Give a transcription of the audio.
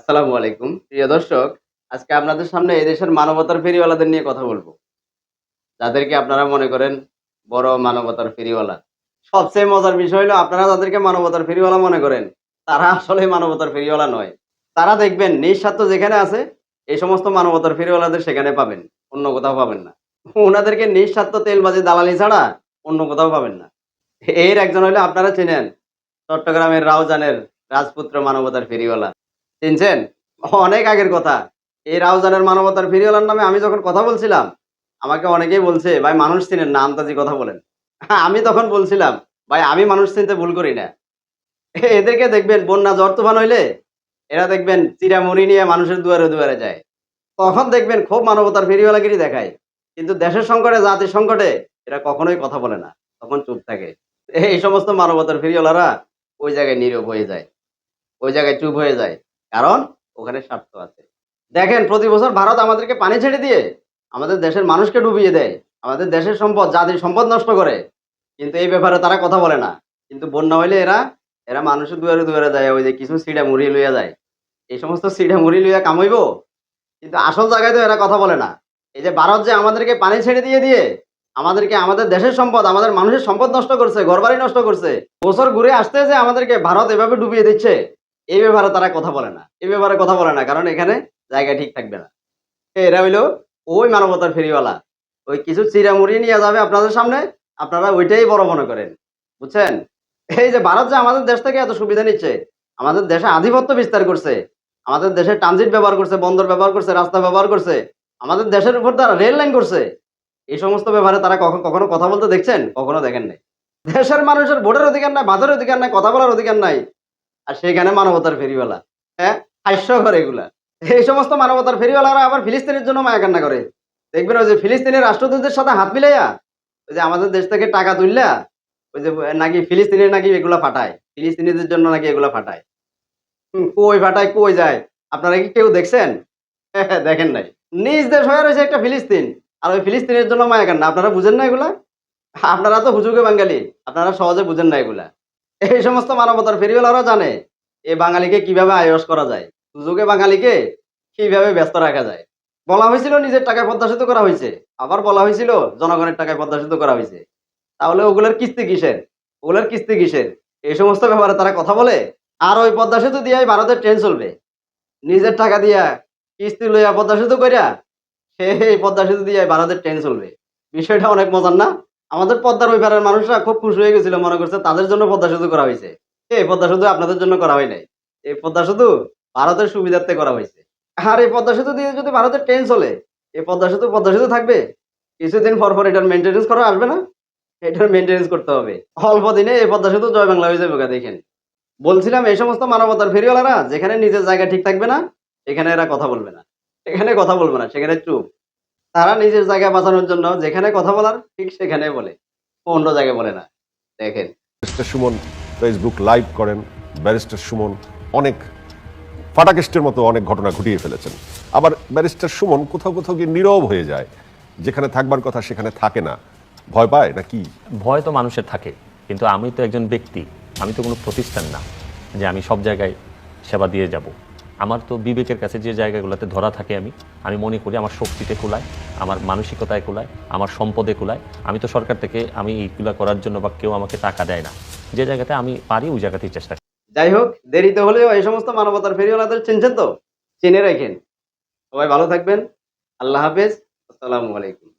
আসসালামু আলাইকুম। প্রিয় দর্শক, আজকে আপনাদের সামনে এই দেশের মানবতার ফেরিওয়ালাদের নিয়ে কথা বলব। যাদেরকে আপনারা মনে করেন বড় মানবতার ফেরিওয়ালা। সবচেয়ে মজার বিষয় হলো, আপনারা যাদেরকে মানবতার ফেরিওয়ালা মনে করেন, তারা আসলে মানবতার ফেরিওয়ালা নয়। তারা দেখবেন, নিঃস্বার্থ যেখানে আছে, এই সমস্ত মানবতার ফেরিওয়ালাদের সেখানে পাবেন, অন্য কোথাও পাবেন না। ওনাদেরকে নিঃস্বার্থ তেলবাজি দালালি ছাড়া অন্য কোথাও পাবেন না। এর একজন হলে, আপনারা চেনেন, চট্টগ্রামের রাউজানের রাজপুত্র মানবতার ফেরিওয়ালা। চিনছেন অনেক আগের কথা। এই রাউজানের মানবতার ফেরিওয়ালার নামে আমি যখন কথা বলছিলাম, আমাকে অনেকেই বলছে, ভাই, মানুষ চিনেন না আন্তাজি কথা বলেন। আমি তখন বলছিলাম, ভাই, আমি মানুষ চিনতে ভুল করি না। এদেরকে দেখবেন, বন্যা জ্বর তুফান হইলে এরা দেখবেন চিরামুড়ি নিয়ে মানুষের দুয়ারে দুয়ারে যায়। তখন দেখবেন খুব মানবতার ফেরিওয়ালাগিরি দেখায়। কিন্তু দেশের সংকটে, জাতির সংকটে এরা কখনোই কথা বলে না, তখন চুপ থাকে। এই সমস্ত মানবতার ফেরিওয়ালারা ওই জায়গায় নীরব হয়ে যায়, ওই জায়গায় চুপ হয়ে যায়। কারণ ওখানে স্বার্থ আছে। দেখেন, প্রতি বছর ভারত আমাদেরকে পানি ছেড়ে দিয়ে আমাদের দেশের মানুষকে ডুবিয়ে দেয়, আমাদের দেশের সম্পদ, জাতির সম্পদ নষ্ট করে। কিন্তু এই ব্যাপারে তারা কথা বলে না। কিন্তু বন্যা হইলে এরা এরা মানুষের দুয়ারে দুয়ারে যায়, ওই যে কিছু সিডা মুড়ি লইয়া যায়। এই সমস্ত সিডা মুড়ি লইয়া কামাইব। কিন্তু আসল জায়গায় তো এরা কথা বলে না। এই যে ভারত যে আমাদেরকে পানি ছেড়ে দিয়ে দিয়ে আমাদেরকে, আমাদের দেশের সম্পদ, আমাদের মানুষের সম্পদ নষ্ট করছে, ঘরবাড়ি নষ্ট করছে, বছর ঘুরে আসতে যে আমাদেরকে, ভারত এভাবে ডুবিয়ে দিচ্ছে। এই ব্যাপারে তারা কথা বলে না। এই ব্যাপারে কথা বলে না, কারণ এখানে জায়গা ঠিক থাকবে না। এরা হইল ওই মানবতার ফেরিওয়ালা। ওই কিছু চিরামুড়ি নিয়ে যাবে আপনাদের সামনে, আপনারা ওইটাই বড় মনে করেন। বুঝছেন? এই যে ভারত যে আমাদের দেশ থেকে এত সুবিধা নিচ্ছে, আমাদের দেশে আধিপত্য বিস্তার করছে, আমাদের দেশে ট্রানজিট ব্যবহার করছে, বন্দর ব্যবহার করছে, রাস্তা ব্যবহার করছে, আমাদের দেশের উপর তারা রেল লাইন করছে। এই সমস্ত ব্যাপারে তারা কখন কখনো কথা বলতে দেখছেন, কখনো দেখেন নাই। দেশের মানুষের ভোটের অধিকার নাই, বাজারের অধিকার নাই, কথা বলার অধিকার নাই। আর সেখানে মানবতার ফেরিওয়ালা হ্যাঁ? হাস্যকর এগুলা। এই সমস্ত মানবতার ফেরিওয়ালারা আবার ফিলিস্তিনের জন্য মায়া কান্না করে। দেখবেন ওই যে ফিলিস্তিনের রাষ্ট্রদূতদের সাথে হাত মিলাইয়া, ওই যে আমাদের দেশ থেকে টাকা তুললা ওই যে নাকি ফিলিস্তিনের নাকি এগুলা ফাটায়, ফিলিস্তিনিদের জন্য নাকি এগুলা ফাটায়। কই ফাটায়, কই যায়? আপনারা কি কেউ দেখছেন? দেখেন নাই। নিজ দেশ হয়ে রয়েছে একটা ফিলিস্তিন, আর ওই ফিলিস্তিনের জন্য মায়া কান্না আপনারা বুঝেন না এগুলা? আপনারা তো হুজুগে বাঙালি, আপনারা সহজে বুঝেন না এগুলা। এই সমস্ত মানবতার ফেরিওয়ালারা জানে এই বাঙালিকে কীভাবে আয়স করা যায়, সুযোগে বাঙালিকে কীভাবে ব্যস্ত রাখা যায়। বলা হয়েছিল নিজের টাকায় পদ্মা সেতু করা হয়েছে, আবার বলা হয়েছিল জনগণের টাকায় পদ্মা সেতু করা হয়েছে। তাহলে ওগুলোর কিস্তি কিসের? ওগুলোর কিস্তি কিসের? এই সমস্ত ব্যাপারে তারা কথা বলে, আর ওই পদ্মা দিয়ে ভারতের ট্রেন চলবে। নিজের টাকা দিয়া কিস্তি লইয়া পদ্মা সেতু করিয়া সে এই পদ্মা সেতু দিয়ে ভারতের ট্রেন চলবে। বিষয়টা অনেক মজার না? আমাদের পদ্মার ওই পারের মানুষরা খুব খুশি হয়ে গেছিল, মনে করছে তাদের জন্য পদ্মা সেতু করা হয়েছে। এই পদ্মা সেতু আপনাদের জন্য করা হয় নাই? এই পদ্মা সেতু ভারতের সুবিধার্থে করা হয়েছে। আর এই পদ্মা সেতু দিয়ে যদি ভারতের ট্রেন চলে, এই পদ্মা সেতু পদ্মা সেতু থাকবে? কিছুদিন পর পর এটার মেনটেনেন্স করা আসবে না? এটার মেনটেনেন্স করতে হবে। অল্প দিনে এই পদ্মা সেতু জয় বাংলা হয়ে যাবে দেখেন। বলছিলাম এই সমস্ত মানবতার ফেরিওয়ালারা, যেখানে নিজের জায়গা ঠিক থাকবে না, এখানে এরা কথা বলবে না। এখানে কথা বলবে না, সেখানে চুপ। তারা নিজের জায়গা বাঁচানোর জন্য যেখানে কথা বলার ঠিক সেখানে বলে। অন্য জায়গায় বলে না। দেখেন। ব্যারিস্টার সুমন ফেসবুক লাইভ করেন। ব্যারিস্টার সুমন অনেক ফাটাকেস্টের মতো অনেক ঘটনা ঘটিয়ে ফেলেছেন। আবার ব্যারিস্টার সুমন কোথাও কোথাও গিয়ে নীরব হয়ে যায়। যেখানে থাকবার কথা সেখানে থাকে না। ভয় পায় না কি ভয় তো মানুষের থাকে। কিন্তু আমি তো একজন ব্যক্তি। আমি তো কোনো প্রতিষ্ঠান না যে আমি সব জায়গায় সেবা দিয়ে যাব। আমার তো বিবেকের কাছে যে জায়গাগুলোতে ধরা থাকে আমি আমি মনে করি আমার শক্তিতে কুলায়, আমার মানসিকতায় কুলায়, আমার সম্পদে কুলায়। আমি তো সরকার থেকে আমি এইগুলা করার জন্য বা কেউ আমাকে টাকা দেয় না। যে জায়গাতে আমি পারি, ওই জায়গাতেই চেষ্টা করি। যাই হোক, দেরিতে হলেও এই সমস্ত মানবতার ফেরিওয়ালাদের চিনছেন তো? চিনে রাখেন। সবাই ভালো থাকবেন। আল্লাহ হাফেজ। আসসালামু আলাইকুম।